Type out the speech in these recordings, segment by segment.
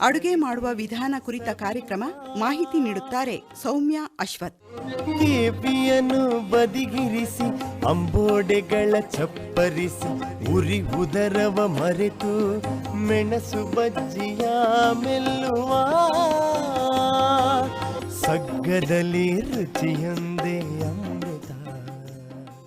ಅಡುಗೆ ಮಾಡುವ ವಿಧಾನ ಕುರಿತ ಕಾರ್ಯಕ್ರಮ ಮಾಹಿತಿ ನೀಡುತ್ತಾರೆ ಸೌಮ್ಯ ಅಶ್ವಥ್. ಕೇಪಿಯನ್ನು ಬದಿಗಿರಿಸಿ, ಅಂಬೋಡೆಗಳ ಚಪ್ಪರಿಸಿ, ಉರಿ ಉದರವ ಮರೆತು, ಮೆಣಸು ಬಜ್ಜಿಯ ಮೆಲ್ಲುವ, ಸಗ್ಗದಲ್ಲಿ ರುಚಿಯೊಂದೇ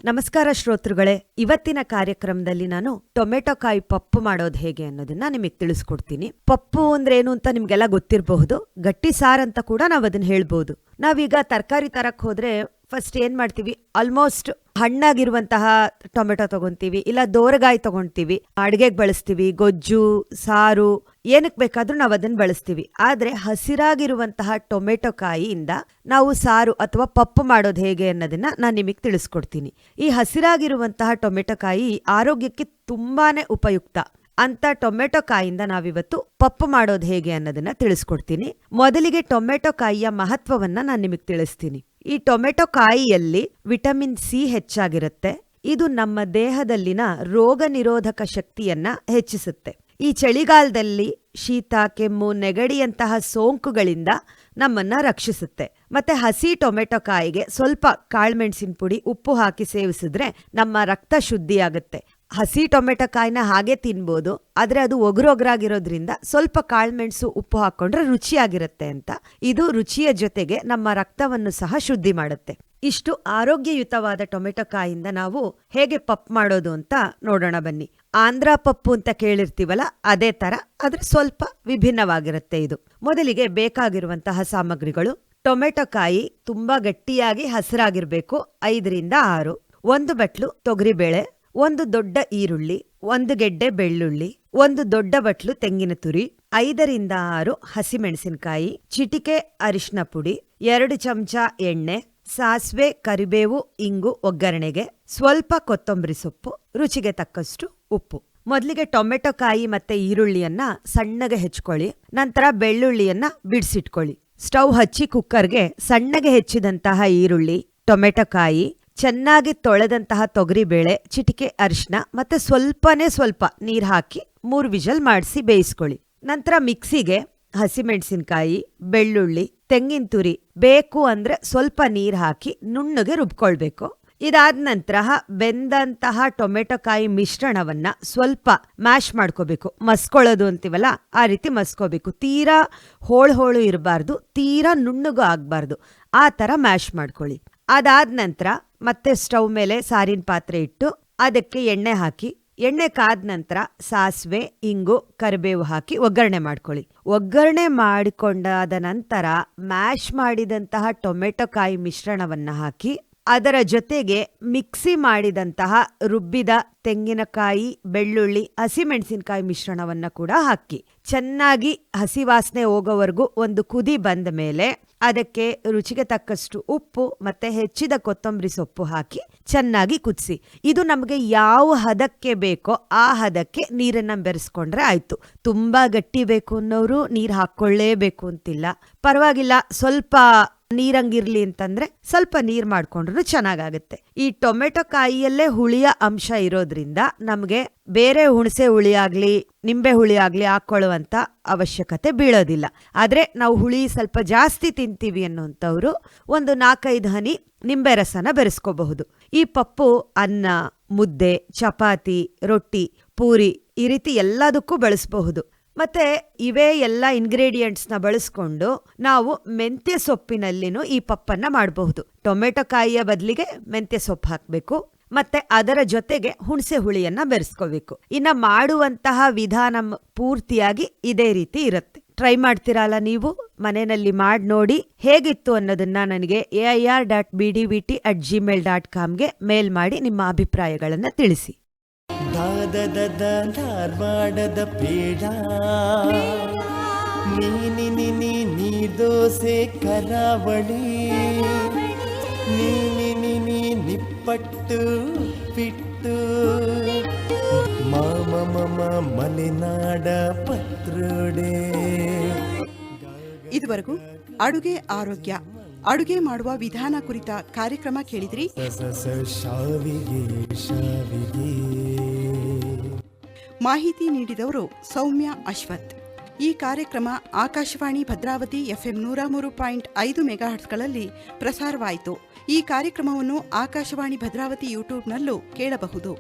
ನಮಸ್ಕಾರ ಶ್ರೋತೃಗಳೇ, ಇವತ್ತಿನ ಕಾರ್ಯಕ್ರಮದಲ್ಲಿ ನಾನು ಟೊಮೆಟೊ ಕಾಯಿ ಪಪ್ಪು ಮಾಡೋದು ಹೇಗೆ ಅನ್ನೋದನ್ನ ನಿಮಗೆ ತಿಳಿಸ್ಕೊಡ್ತೀನಿ. ಪಪ್ಪು ಅಂದ್ರೆ ಏನು ಅಂತ ನಿಮ್ಗೆಲ್ಲ ಗೊತ್ತಿರಬಹುದು, ಗಟ್ಟಿ ಸಾರ್ ಅಂತ ಕೂಡ ನಾವು ಅದನ್ನ ಹೇಳ್ಬೋದು. ನಾವೀಗ ತರಕಾರಿ ತರಕ್ ಹೋದ್ರೆ ಫಸ್ಟ್ ಏನ್ ಮಾಡ್ತೀವಿ? ಆಲ್ಮೋಸ್ಟ್ ಹಣ್ಣಾಗಿರುವಂತಹ ಟೊಮೆಟೊ ತಗೊಂತೀವಿ, ಇಲ್ಲ ದೋರಗಾಯಿ ತಗೊಂತೀವಿ. ಅಡ್ಗೆಗ್ ಬಳಸ್ತೀವಿ, ಗೊಜ್ಜು, ಸಾರು ಏನಕ್ಕೆ ಬೇಕಾದ್ರೂ ನಾವು ಅದನ್ನ ಬಳಸ್ತೀವಿ. ಆದ್ರೆ ಹಸಿರಾಗಿರುವಂತಹ ಟೊಮೆಟೊ ಕಾಯಿಯಿಂದ ನಾವು ಸಾರು ಅಥವಾ ಪಪ್ಪು ಮಾಡೋದು ಹೇಗೆ ಅನ್ನೋದನ್ನ ನಾನು ನಿಮಗೆ ತಿಳಿಸ್ಕೊಡ್ತೀನಿ. ಈ ಹಸಿರಾಗಿರುವಂತಹ ಟೊಮೆಟೊ ಕಾಯಿ ಆರೋಗ್ಯಕ್ಕೆ ತುಂಬಾನೇ ಉಪಯುಕ್ತ. ಅಂತ ಟೊಮೆಟೊ ಕಾಯಿಂದ ನಾವಿವತ್ತು ಪಪ್ಪು ಮಾಡೋದು ಹೇಗೆ ಅನ್ನೋದನ್ನ ತಿಳಿಸ್ಕೊಡ್ತೀನಿ. ಮೊದಲಿಗೆ ಟೊಮೆಟೊ ಕಾಯಿಯ ಮಹತ್ವವನ್ನ ನಾನು ನಿಮಗೆ ತಿಳಿಸ್ತೀನಿ. ಈ ಟೊಮೆಟೊ ಕಾಯಿಯಲ್ಲಿ ವಿಟಮಿನ್ ಸಿ ಹೆಚ್ಚಾಗಿರುತ್ತೆ. ಇದು ನಮ್ಮ ದೇಹದಲ್ಲಿನ ರೋಗ ನಿರೋಧಕ ಶಕ್ತಿಯನ್ನ ಹೆಚ್ಚಿಸುತ್ತೆ. ಈ ಚಳಿಗಾಲದಲ್ಲಿ ಶೀತ, ಕೆಮ್ಮು, ನೆಗಡಿಯಂತಹ ಸೋಂಕುಗಳಿಂದ ನಮ್ಮನ್ನ ರಕ್ಷಿಸುತ್ತೆ. ಮತ್ತೆ ಹಸಿ ಟೊಮೆಟೊ ಕಾಯಿಗೆ ಸ್ವಲ್ಪ ಕಾಳ್ಮೆಣಸಿನ ಪುಡಿ, ಉಪ್ಪು ಹಾಕಿ ಸೇವಿಸಿದ್ರೆ ನಮ್ಮ ರಕ್ತ ಶುದ್ಧಿಯಾಗುತ್ತೆ. ಹಸಿ ಟೊಮೆಟೊ ಕಾಯಿನ ಹಾಗೆ ತಿನ್ಬೋದು, ಆದರೆ ಅದು ಒಗರೊಗರಾಗಿರೋದ್ರಿಂದ ಸ್ವಲ್ಪ ಕಾಳುಮೆಣಸು ಉಪ್ಪು ಹಾಕೊಂಡ್ರೆ ರುಚಿಯಾಗಿರುತ್ತೆ ಅಂತ. ಇದು ರುಚಿಯ ಜೊತೆಗೆ ನಮ್ಮ ರಕ್ತವನ್ನು ಸಹ ಶುದ್ಧಿ ಮಾಡುತ್ತೆ. ಇಷ್ಟು ಆರೋಗ್ಯಯುತವಾದ ಟೊಮೆಟೊ ಕಾಯಿಂದ ನಾವು ಹೇಗೆ ಪಪ್ ಮಾಡೋದು ಅಂತ ನೋಡೋಣ ಬನ್ನಿ. ಆಂಧ್ರ ಪಪ್ಪು ಅಂತ ಕೇಳಿರ್ತೀವಲ್ಲ, ಅದೇ ತರ, ಆದ್ರೆ ಸ್ವಲ್ಪ ವಿಭಿನ್ನವಾಗಿರುತ್ತೆ ಇದು. ಮೊದಲಿಗೆ ಬೇಕಾಗಿರುವಂತಹ ಸಾಮಗ್ರಿಗಳು, ಟೊಮೆಟೊ ಕಾಯಿ ತುಂಬಾ ಗಟ್ಟಿಯಾಗಿ ಹಸಿರಾಗಿರ್ಬೇಕು, ಐದರಿಂದ ಆರು. ಒಂದು ಬಟ್ಲು ತೊಗರಿಬೇಳೆ ಒಂದು ದೊಡ್ಡ ಈರುಳ್ಳಿ, ಒಂದು ಗೆಡ್ಡೆ ಬೆಳ್ಳುಳ್ಳಿ, ಒಂದು ದೊಡ್ಡ ಬಟ್ಲು ತೆಂಗಿನ ತುರಿ, ಐದರಿಂದ ಆರು ಹಸಿಮೆಣಸಿನಕಾಯಿ, ಚಿಟಿಕೆ ಅರಿಶಿನ ಪುಡಿ, ಎರಡು ಚಮಚ ಎಣ್ಣೆ, ಸಾಸಿವೆ, ಕರಿಬೇವು, ಇಂಗು, ಒಗ್ಗರಣೆಗೆ ಸ್ವಲ್ಪ ಕೊತ್ತಂಬರಿ ಸೊಪ್ಪು, ರುಚಿಗೆ ತಕ್ಕಷ್ಟು ಉಪ್ಪು. ಮೊದಲಿಗೆ ಟೊಮೆಟೊ ಕಾಯಿ ಮತ್ತೆ ಈರುಳ್ಳಿಯನ್ನ ಸಣ್ಣಗೆ ಹೆಚ್ಕೊಳ್ಳಿ, ನಂತರ ಬೆಳ್ಳುಳ್ಳಿಯನ್ನ ಬಿಡಿಸಿಟ್ಕೊಳ್ಳಿ. ಸ್ಟವ್ ಹಚ್ಚಿ ಕುಕ್ಕರ್ಗೆ ಸಣ್ಣಗೆ ಹೆಚ್ಚಿದಂತಹ ಈರುಳ್ಳಿ, ಟೊಮೆಟೊ ಕಾಯಿ ಚೆನ್ನಾಗಿ ತೊಳೆದಂತಹ ತೊಗರಿಬೇಳೆ ಚಿಟಿಕೆ ಅರಿಶಿನ ಮತ್ತು ಸ್ವಲ್ಪನೇ ಸ್ವಲ್ಪ ನೀರು ಹಾಕಿ ಮೂರು ವಿಜಲ್ ಮಾಡಿಸಿ ಬೇಯಿಸ್ಕೊಳ್ಳಿ. ನಂತರ ಮಿಕ್ಸಿಗೆ ಹಸಿಮೆಣಸಿನಕಾಯಿ, ಬೆಳ್ಳುಳ್ಳಿ, ತೆಂಗಿನ ತುರಿ ಬೇಕು ಅಂದರೆ ಸ್ವಲ್ಪ ನೀರು ಹಾಕಿ ನುಣ್ಣಗೆ ರುಬ್ಕೊಳ್ಬೇಕು. ಇದಾದ ನಂತರ ಬೆಂದಂತಹ ಟೊಮೆಟೊ ಕಾಯಿ ಮಿಶ್ರಣವನ್ನ ಸ್ವಲ್ಪ ಮ್ಯಾಶ್ ಮಾಡ್ಕೋಬೇಕು. ಮಸ್ಕೊಳ್ಳೋದು ಅಂತೀವಲ್ಲ, ಆ ರೀತಿ ಮಸ್ಕೋಬೇಕು. ತೀರಾ ಹೋಳು ಹೋಳು ಇರಬಾರ್ದು, ತೀರಾ ನುಣ್ಣಗೂ ಆಗಬಾರ್ದು. ಆ ಥರ ಮ್ಯಾಶ್ ಮಾಡ್ಕೊಳ್ಳಿ. ಅದಾದ ನಂತರ ಮತ್ತೆ ಸ್ಟವ್ ಮೇಲೆ ಸಾರಿನ ಪಾತ್ರೆ ಇಟ್ಟು ಅದಕ್ಕೆ ಎಣ್ಣೆ ಹಾಕಿ, ಎಣ್ಣೆ ಕಾದ ನಂತರ ಸಾಸಿವೆ, ಇಂಗು, ಕರಿಬೇವು ಹಾಕಿ ಒಗ್ಗರಣೆ ಮಾಡ್ಕೊಳ್ಳಿ. ಒಗ್ಗರಣೆ ಮಾಡಿಕೊಂಡಾದ ನಂತರ ಮ್ಯಾಶ್ ಮಾಡಿದಂತಹ ಟೊಮೆಟೊ ಕಾಯಿ ಮಿಶ್ರಣವನ್ನ ಹಾಕಿ, ಅದರ ಜೊತೆಗೆ ಮಿಕ್ಸಿ ಮಾಡಿದಂತಹ ರುಬ್ಬಿದ ತೆಂಗಿನಕಾಯಿ, ಬೆಳ್ಳುಳ್ಳಿ, ಹಸಿಮೆಣಸಿನಕಾಯಿ ಮಿಶ್ರಣವನ್ನ ಕೂಡ ಹಾಕಿ. ಚೆನ್ನಾಗಿ ಹಸಿ ವಾಸನೆ ಹೋಗೋವರೆಗೂ ಒಂದು ಕುದಿ ಬಂದ ಮೇಲೆ ಅದಕ್ಕೆ ರುಚಿಗೆ ತಕ್ಕಷ್ಟು ಉಪ್ಪು ಮತ್ತೆ ಹೆಚ್ಚಿದ ಕೊತ್ತಂಬರಿ ಸೊಪ್ಪು ಹಾಕಿ ಚೆನ್ನಾಗಿ ಕುದಿಸಿ. ಇದು ನಮಗೆ ಯಾವ ಹದಕ್ಕೆ ಬೇಕೋ ಆ ಹದಕ್ಕೆ ನೀರನ್ನ ಬೆರೆಸ್ಕೊಂಡ್ರೆ ಆಯ್ತು. ತುಂಬಾ ಗಟ್ಟಿ ಬೇಕು ಅನ್ನೋರು ನೀರ್ ಹಾಕೊಳ್ಳೇಬೇಕು ಅಂತಿಲ್ಲ. ಪರವಾಗಿಲ್ಲ, ಸ್ವಲ್ಪ ನೀರಂಗಿರ್ಲಿ ಅಂತಂದ್ರೆ ಸ್ವಲ್ಪ ನೀರ್ ಮಾಡ್ಕೊಂಡ್ರು ಚೆನ್ನಾಗಾಗುತ್ತೆ. ಈ ಟೊಮೆಟೊ ಕಾಯಿಯಲ್ಲೇ ಹುಳಿಯ ಅಂಶ ಇರೋದ್ರಿಂದ ನಮ್ಗೆ ಬೇರೆ ಹುಣಸೆ ಹುಳಿ ಆಗ್ಲಿ, ನಿಂಬೆ ಹುಳಿ ಆಗ್ಲಿ ಹಾಕೊಳ್ಳುವಂತ ಅವಶ್ಯಕತೆ ಬೀಳೋದಿಲ್ಲ. ಆದ್ರೆ ನಾವು ಹುಳಿ ಸ್ವಲ್ಪ ಜಾಸ್ತಿ ತಿಂತೀವಿ ಅನ್ನೋಂಥವ್ರು ಒಂದು ನಾಲ್ಕೈದು ಹನಿ ನಿಂಬೆ ರಸನ ಬೆರೆಸ್ಕೋಬಹುದು. ಈ ಪಪ್ಪು, ಅನ್ನ, ಮುದ್ದೆ, ಚಪಾತಿ, ರೊಟ್ಟಿ, ಪೂರಿ ಈ ರೀತಿ ಎಲ್ಲದಕ್ಕೂ ಬಳಸಬಹುದು. ಮತ್ತೆ ಇವೇ ಎಲ್ಲ ಇಂಗ್ರೀಡಿಯೆಂಟ್ಸ್ನ ಬಳಸ್ಕೊಂಡು ನಾವು ಮೆಂತ್ಯ ಸೊಪ್ಪಿನಲ್ಲಿನೂ ಈ ಪಪ್ಪನ್ನ ಮಾಡಬಹುದು. ಟೊಮೆಟೊ ಕಾಯಿಯ ಬದಲಿಗೆ ಮೆಂತ್ಯ ಸೊಪ್ಪು ಹಾಕಬೇಕು. ಮತ್ತೆ ಅದರ ಜೊತೆಗೆ ಹುಣಸೆ ಹುಳಿಯನ್ನ ಬೆರೆಸ್ಕೋಬೇಕು. ಇನ್ನ ಮಾಡುವಂತಹ ವಿಧಾನ ಪೂರ್ತಿಯಾಗಿ ಇದೇ ರೀತಿ ಇರುತ್ತೆ. ಟ್ರೈ ಮಾಡ್ತೀರಲ್ಲ ನೀವು? ಮನೆಯಲ್ಲಿ ಮಾಡಿ ನೋಡಿ. ಹೇಗಿತ್ತು ಅನ್ನೋದನ್ನ ನನಗೆ A I R dot B D V T at Gmail dot ಕಾಮ್ಗೆ mail ಮಾಡಿ ನಿಮ್ಮ ಅಭಿಪ್ರಾಯಗಳನ್ನು ತಿಳಿಸಿ. ದಾದದ ಧಾರವಾಡದ ಪೇಡ. ನೀನಿ ನಿನಿ ನೀ ದೋಸೆ ಕರಾವಳಿ. ನೀನಿ ನಿನಿ ನಿಪ್ಪಟ್ಟು ಪಿಟ್ಟು. ಮಾಮ ಮಮ ಮಲೆನಾಡ ಪತ್ರೋಡೆ. ಇದುವರೆಗೂ ಅಡುಗೆ ಆರೋಗ್ಯ. ಅಡುಗೆ ಮಾಡುವ ವಿಧಾನ ಕುರಿತ ಕಾರ್ಯಕ್ರಮ ಕೇಳಿದ್ರಿ. ಸಾವಿಗೆ ಶಾವಿಗೆ. ಮಾಹಿತಿ ನೀಡಿದವರು ಸೌಮ್ಯ ಅಶ್ವಥ್. ಈ ಕಾರ್ಯಕ್ರಮ ಆಕಾಶವಾಣಿ ಭದ್ರಾವತಿ ಎಫ್ಎಂ ನೂರ ಮೂರು ಪಾಯಿಂಟ್ ಐದು ಮೆಗಾಹರ್ಟ್ಸ್ಗಳಲ್ಲಿ ಪ್ರಸಾರವಾಯಿತು. ಈ ಕಾರ್ಯಕ್ರಮವನ್ನು ಆಕಾಶವಾಣಿ ಭದ್ರಾವತಿ ಯೂಟ್ಯೂಬ್ನಲ್ಲೂ ಕೇಳಬಹುದು.